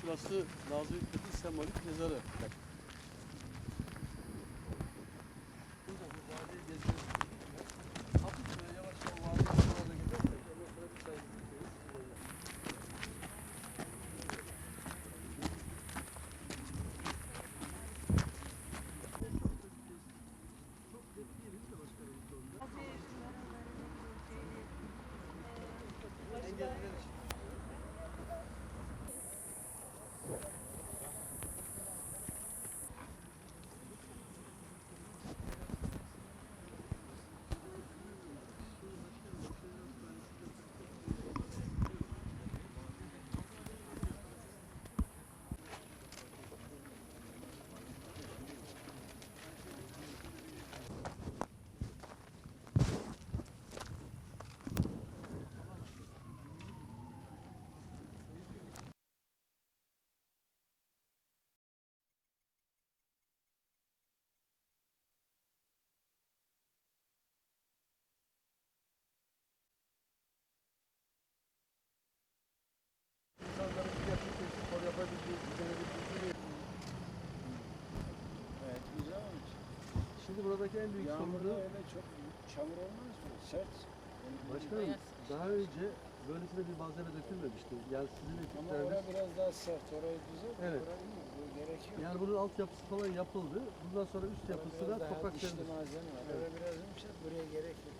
Şurası Nazım Hikmet'in sembolik mezarı. Şimdi buradaki en büyük sorunu öyle çok çamur olmaz mı? Sert. başkanım daha önce böylesine bir malzeme dökülmemişti. Yani sizin Ama ekipleriniz orası biraz daha sert. Orayı düzelt. Evet. Orayı mı? Bu gerekiyor. yani bunun altyapısı falan yapıldı. Bundan sonra üst yapısı da toprak dişli zemini. malzeme var. Evet. Oraya biraz yumuşak. Buraya gerek yok.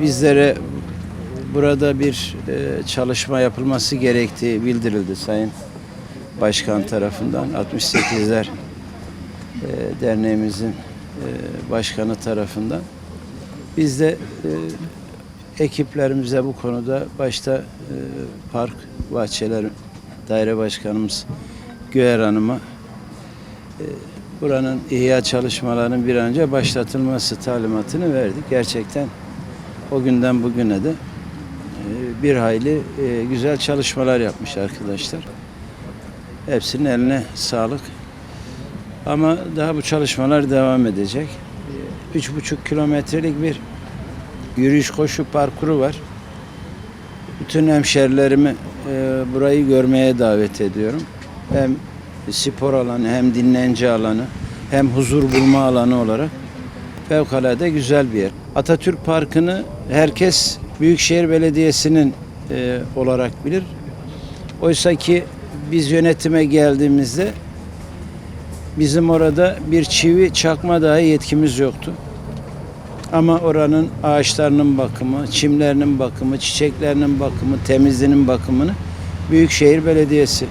Bizlere burada bir e, çalışma yapılması gerektiği bildirildi Sayın Başkan tarafından. 68'ler e, derneğimizin e, başkanı tarafından. Biz de e, ekiplerimize bu konuda başta e, Park Bahçeler Daire Başkanımız Güher Hanım'a e, buranın ihya çalışmalarının bir an önce başlatılması talimatını verdik. Gerçekten o günden bugüne de e, bir hayli e, güzel çalışmalar yapmış arkadaşlar. Hepsinin eline sağlık. Ama daha bu çalışmalar devam edecek. E, Üç buçuk kilometrelik bir yürüyüş koşu parkuru var. Bütün hemşerilerimi e, burayı görmeye davet ediyorum. Hem spor alanı hem dinlence alanı hem huzur bulma alanı olarak fevkalade güzel bir yer. Atatürk Parkı'nı herkes Büyükşehir Belediyesi'nin e, olarak bilir. Oysa ki biz yönetime geldiğimizde bizim orada bir çivi çakma dahi yetkimiz yoktu. Ama oranın ağaçlarının bakımı, çimlerinin bakımı, çiçeklerinin bakımı, temizliğinin bakımını Büyükşehir Belediyesi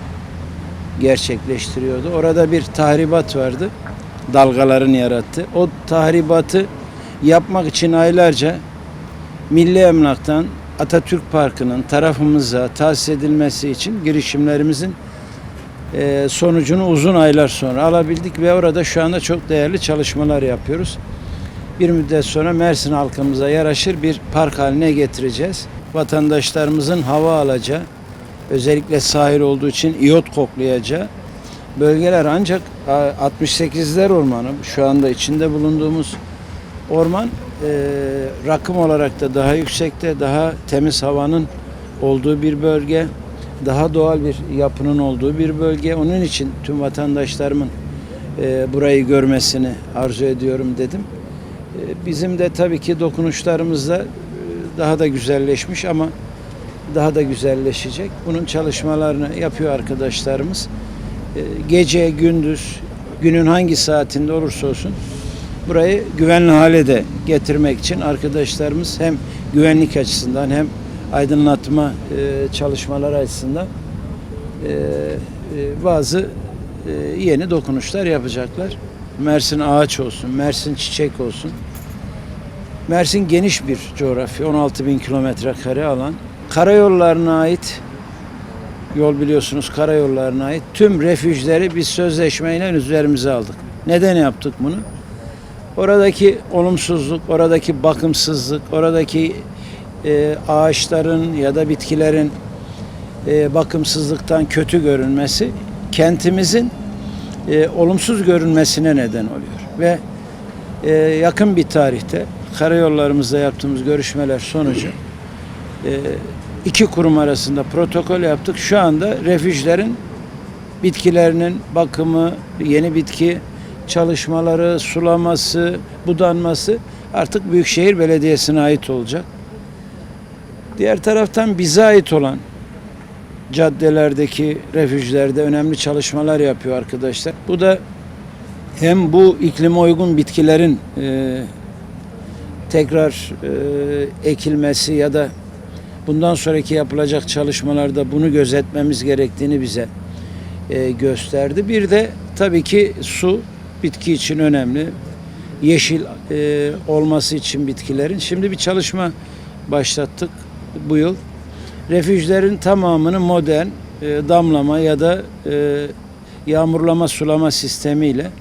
gerçekleştiriyordu. Orada bir tahribat vardı. Dalgaların yarattığı. O tahribatı yapmak için aylarca Milli Emlak'tan Atatürk Parkı'nın tarafımıza tahsis edilmesi için girişimlerimizin e, sonucunu uzun aylar sonra alabildik ve orada şu anda çok değerli çalışmalar yapıyoruz. Bir müddet sonra Mersin halkımıza yaraşır bir park haline getireceğiz. Vatandaşlarımızın hava alacağı, özellikle sahil olduğu için iyot koklayacağı bölgeler ancak a, 68'ler ormanı şu anda içinde bulunduğumuz orman e, rakım olarak da daha yüksekte, daha temiz havanın olduğu bir bölge, daha doğal bir yapının olduğu bir bölge. Onun için tüm vatandaşlarımın e, burayı görmesini arzu ediyorum dedim. E, bizim de tabii ki dokunuşlarımız da e, daha da güzelleşmiş ama daha da güzelleşecek. Bunun çalışmalarını yapıyor arkadaşlarımız. E, gece, gündüz, günün hangi saatinde olursa olsun burayı güvenli hale de getirmek için arkadaşlarımız hem güvenlik açısından hem aydınlatma e, çalışmaları açısından e, e, bazı e, yeni dokunuşlar yapacaklar. Mersin ağaç olsun, Mersin çiçek olsun. Mersin geniş bir coğrafya, 16 bin kilometre kare alan. Karayollarına ait, yol biliyorsunuz karayollarına ait tüm refüjleri biz sözleşmeyle üzerimize aldık. Neden yaptık bunu? Oradaki olumsuzluk, oradaki bakımsızlık, oradaki e, ağaçların ya da bitkilerin e, bakımsızlıktan kötü görünmesi kentimizin e, olumsuz görünmesine neden oluyor. Ve e, yakın bir tarihte karayollarımızda yaptığımız görüşmeler sonucu e, iki kurum arasında protokol yaptık. Şu anda refüjlerin bitkilerinin bakımı, yeni bitki çalışmaları, sulaması, budanması artık Büyükşehir Belediyesi'ne ait olacak. Diğer taraftan bize ait olan caddelerdeki refüjlerde önemli çalışmalar yapıyor arkadaşlar. Bu da hem bu iklime uygun bitkilerin e, tekrar e, ekilmesi ya da bundan sonraki yapılacak çalışmalarda bunu gözetmemiz gerektiğini bize e, gösterdi. Bir de tabii ki su bitki için önemli. Yeşil e, olması için bitkilerin. Şimdi bir çalışma başlattık bu yıl. Refüjlerin tamamını modern e, damlama ya da e, yağmurlama sulama sistemiyle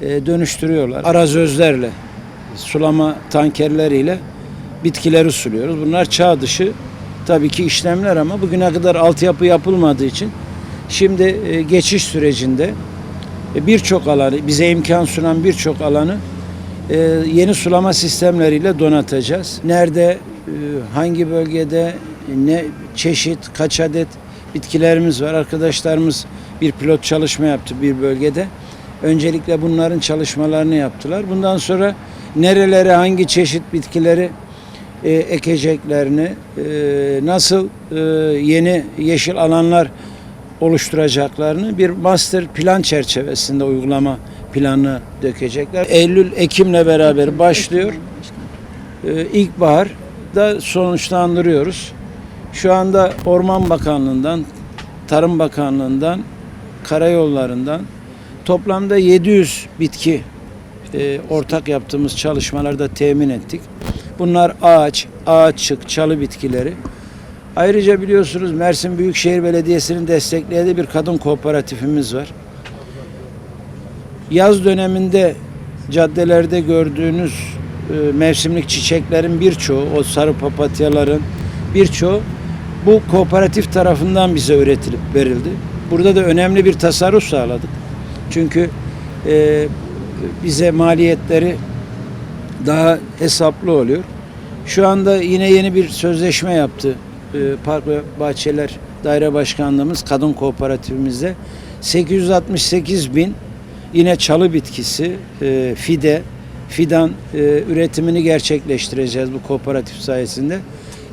e, dönüştürüyorlar. Arazözlerle, sulama tankerleriyle bitkileri suluyoruz. Bunlar çağ dışı tabii ki işlemler ama bugüne kadar altyapı yapılmadığı için şimdi e, geçiş sürecinde birçok alanı, bize imkan sunan birçok alanı e, yeni sulama sistemleriyle donatacağız. Nerede, e, hangi bölgede, ne çeşit, kaç adet bitkilerimiz var. Arkadaşlarımız bir pilot çalışma yaptı bir bölgede. Öncelikle bunların çalışmalarını yaptılar. Bundan sonra nerelere, hangi çeşit bitkileri e, ekeceklerini, e, nasıl e, yeni yeşil alanlar oluşturacaklarını bir master plan çerçevesinde uygulama planı dökecekler. Eylül, Ekim'le beraber başlıyor. Ee, İlkbahar da sonuçlandırıyoruz. Şu anda Orman Bakanlığı'ndan, Tarım Bakanlığı'ndan, Karayolları'ndan toplamda 700 bitki e, ortak yaptığımız çalışmalarda temin ettik. Bunlar ağaç, ağaççık, çalı bitkileri. Ayrıca biliyorsunuz Mersin Büyükşehir Belediyesi'nin desteklediği bir kadın kooperatifimiz var. Yaz döneminde caddelerde gördüğünüz e, mevsimlik çiçeklerin birçoğu, o sarı papatyaların birçoğu bu kooperatif tarafından bize üretilip verildi. Burada da önemli bir tasarruf sağladık. Çünkü e, bize maliyetleri daha hesaplı oluyor. Şu anda yine yeni bir sözleşme yaptı Park ve Bahçeler Daire Başkanlığımız Kadın Kooperatifimizde 868 bin yine çalı bitkisi, e, fide, fidan e, üretimini gerçekleştireceğiz bu kooperatif sayesinde.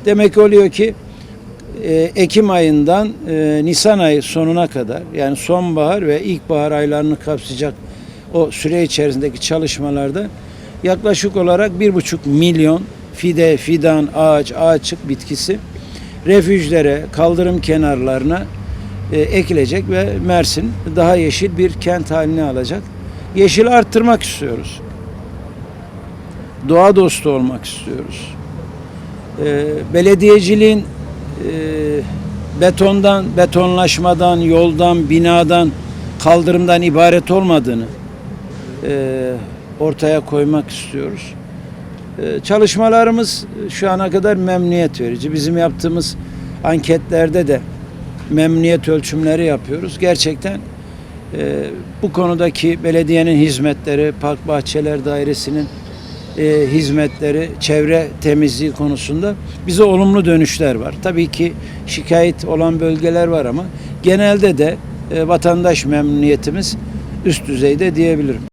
Demek oluyor ki e, Ekim ayından Nisan ayı sonuna kadar yani sonbahar ve ilkbahar aylarını kapsayacak o süre içerisindeki çalışmalarda yaklaşık olarak bir buçuk milyon fide, fidan, ağaç, ağaççık bitkisi refüjlere, kaldırım kenarlarına e, ekilecek ve Mersin daha yeşil bir kent haline alacak. Yeşil arttırmak istiyoruz. Doğa dostu olmak istiyoruz. E, belediyeciliğin e, betondan, betonlaşmadan, yoldan, binadan, kaldırımdan ibaret olmadığını e, ortaya koymak istiyoruz. Ee, Çalışmalarımız şu ana kadar memnuniyet verici. Bizim yaptığımız anketlerde de memnuniyet ölçümleri yapıyoruz. Gerçekten e, bu konudaki belediyenin hizmetleri, Park Bahçeler Dairesi'nin e, hizmetleri, çevre temizliği konusunda bize olumlu dönüşler var. Tabii ki şikayet olan bölgeler var ama genelde de e, vatandaş memnuniyetimiz üst düzeyde diyebilirim.